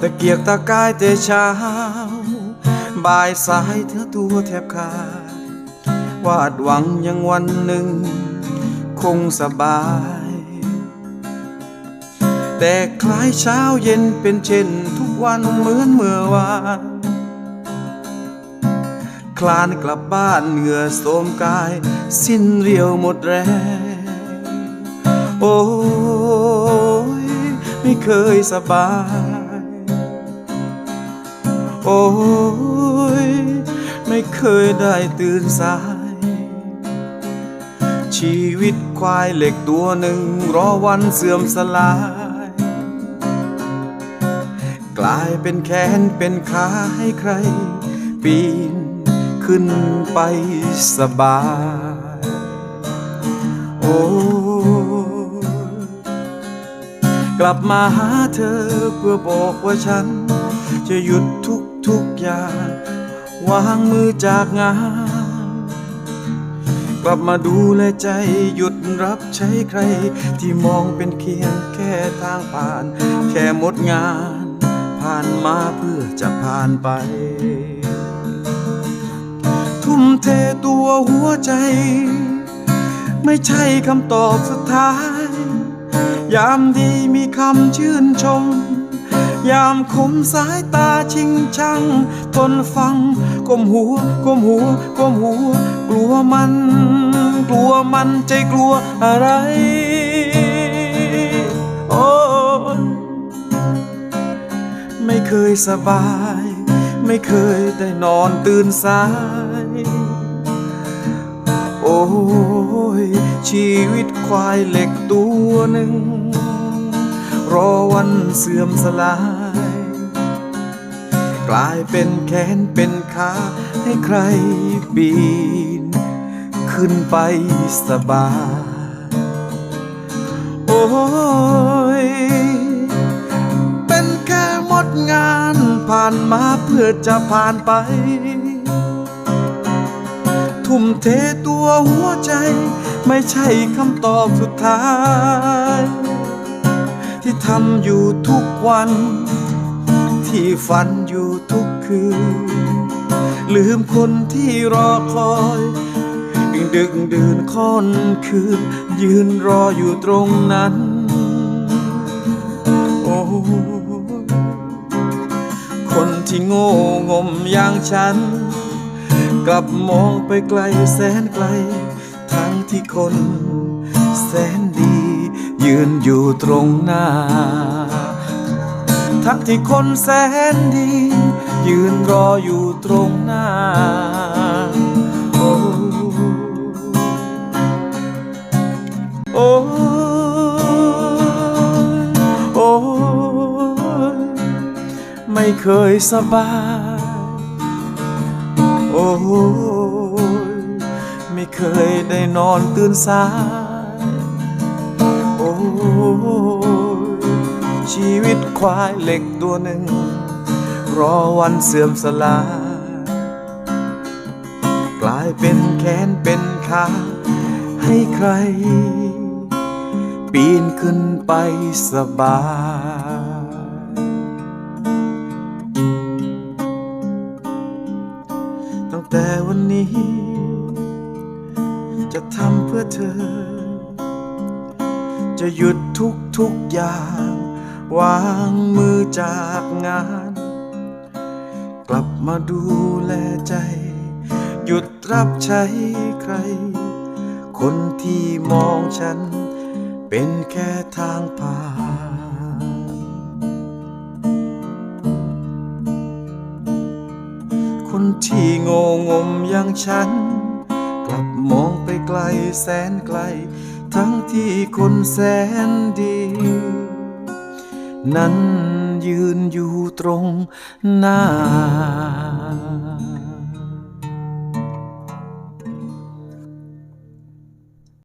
ตะเกียกตะกายแต่เช้า บ่ายสายเธอตัวแทบขาด วาดหวังยังวันหนึ่ง คงสบาย แต่คล้ายเช้าเย็นเป็นเช่น ทุกวันเหมือนเมื่อวานคลานกลับบ้านเหงื่อโสมกาย สิ้นเรียวหมดแรง โอ้ยไม่เคยสบาย โอ้ยไม่เคยได้ตื่นสาย ชีวิตควายเหล็กตัวหนึ่งรอวันเสื่อมสลาย กลายเป็นแขนเป็นขาให้ใคร ปีนขึ้นไปสบาย โอ้กลับมาหาเธอเพื่อบอกว่าฉัน จะหยุดทุก ทุกอย่าง วางมือจากงาน กลับมาดูแลใจหยุดรับใช้ใคร ที่มองเป็นเคียงแค่ทางผ่าน แค่หมดงาน ผ่านมาเพื่อจะผ่านไป ทุ่มเทตัวหัวใจ ไม่ใช่คำตอบสุดท้าย ยามดีมีคำชื่นชม ยามคมสายตาชิงชังทนฟังก้มหัวก้มหัวก้มหัว กลัวมัน กลัวมันใจกลัวอะไร โอ้ไม่เคยสบาย ไม่เคยได้นอนตื่นสาย โอ้ยชีวิตควายเหล็กตัวหนึ่ง รอวันเสื่อมสลาย กลายเป็นแขนเป็นขาให้ใครปีน ขึ้นไปสบาย โอ้ย เป็นแค่หมดงานผ่านมาเพื่อจะผ่านไปทุ่มเทตัวหัวใจ ไม่ใช่คำตอบสุดท้าย ที่ทำอยู่ทุกวัน ที่ฝันอยู่ทุกคืน ลืมคนที่รอคอยดึกดึกดื่นค่อนคืน ยืนรออยู่ตรงนั้น โอ้คนที่โง่งมอย่างฉัน กลับมองไปไกลแสนไกล ทั้งที่คนแสนดี ยืนอยู่ตรงหน้า ทั้งที่คนแสนดี ยืนรออยู่ตรงหน้าโอ้โอ้โอ้ไม่เคยสบาย โอ้ยไม่เคยได้นอนตื่นสาย ชีวิตควายเหล็กตัวหนึ่ง รอวันเสื่อมสลายกลายเป็นแขนเป็นขาให้ใคร ปีนขึ้นไปสบายตั้งแต่วันนี้ จะทำเพื่อเธอ จะหยุดทุกทุกๆอย่าง วางมือจากงาน กลับมาดูแลใจ หยุดรับใช้ใคร คนที่มองฉัน เป็นแค่ทางผ่านคนที่โง่งมอย่างฉัน กลับมองไปไกลแสนไกล ทั้งที่คนแสนดี นั้นยืนอยู่ตรงหน้า